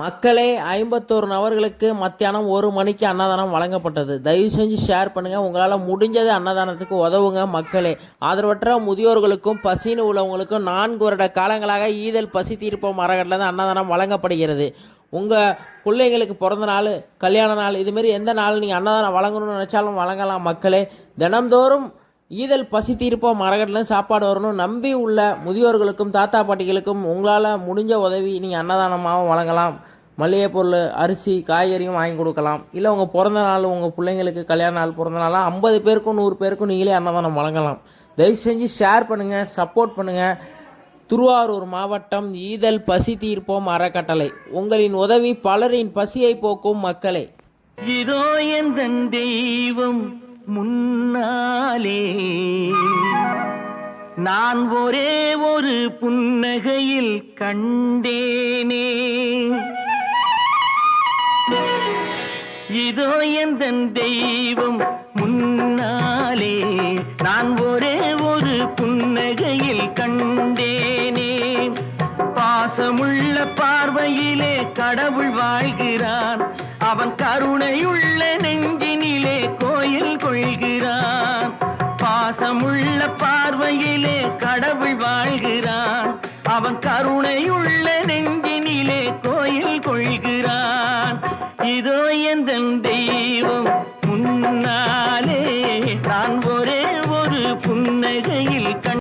மக்களே ஐம்பத்தோரு நபர்களுக்கு மத்தியானம் ஒரு மணிக்கு அன்னதானம் வழங்கப்பட்டது. தயவு செஞ்சு ஷேர் பண்ணுங்கள் உங்களால் முடிஞ்சது அன்னதானத்துக்கு உதவுங்க மக்களே. ஆதரவற்ற முதியோர்களுக்கும் பசின்னு உள்ளவங்களுக்கும் நான்கு வருட காலங்களாக ஈதல் பசி தீர்ப்போம் மரகட்டில் அன்னதானம் வழங்கப்படுகிறது. உங்கள் பிள்ளைங்களுக்கு பிறந்த நாள் கல்யாண நாள் இதுமாரி எந்த நாள் நீங்கள் அன்னதானம் வழங்கணும்னு நினச்சாலும் வழங்கலாம் மக்களே. தினம்தோறும் ஈதல் பசி தீர்ப்போம் மரகட்டிலும் சாப்பாடு வரணும். நம்பி உள்ள முதியோர்களுக்கும் தாத்தா பாட்டிகளுக்கும் உங்களால் முடிஞ்ச உதவி நீங்கள் அன்னதானமாகவும் வழங்கலாம். மளிகை பொருள் அரிசி காய்கறியும் வாங்கி கொடுக்கலாம். இல்லை உங்கள் பிறந்த நாள் உங்கள் பிள்ளைங்களுக்கு கல்யாண நாள் பிறந்த நாளாக ஐம்பது பேருக்கும் நூறு பேருக்கும் நீங்களே அன்னதானம் வழங்கலாம். தயவு செஞ்சு ஷேர் பண்ணுங்கள் சப்போர்ட் பண்ணுங்கள் திருவாரூர் மாவட்டம் ஈதல் பசி தீர்ப்போம் அறக்கட்டளை. உங்களின் உதவி பலரின் பசியை போக்கும் மக்களே. இதோ எந்த தெய்வம்? முன்னாலே. நான் ஒரே ஒரு புன்னகையில் கண்டேனே. இதோ எந்த தெய்வம் முன்னாலே. நான் ஒரே ஒரு புன்னகையில் கண்டேனே. பாசமுள்ள பார்வையிலே கடவுள் வாழ்கிறான் அவன் கருணையுள்ள வாழ்கிறான். பாசமுள்ள பார்வையிலே கடவுள் வாழ்கிறான். அவன் கருணையுள்ள நெஞ்சினிலே கோயில் கொள்கிறான். இதோ எந்த தெய்வம் முன்னாலே நான் ஒரே ஒரு புன்னகையில் கண்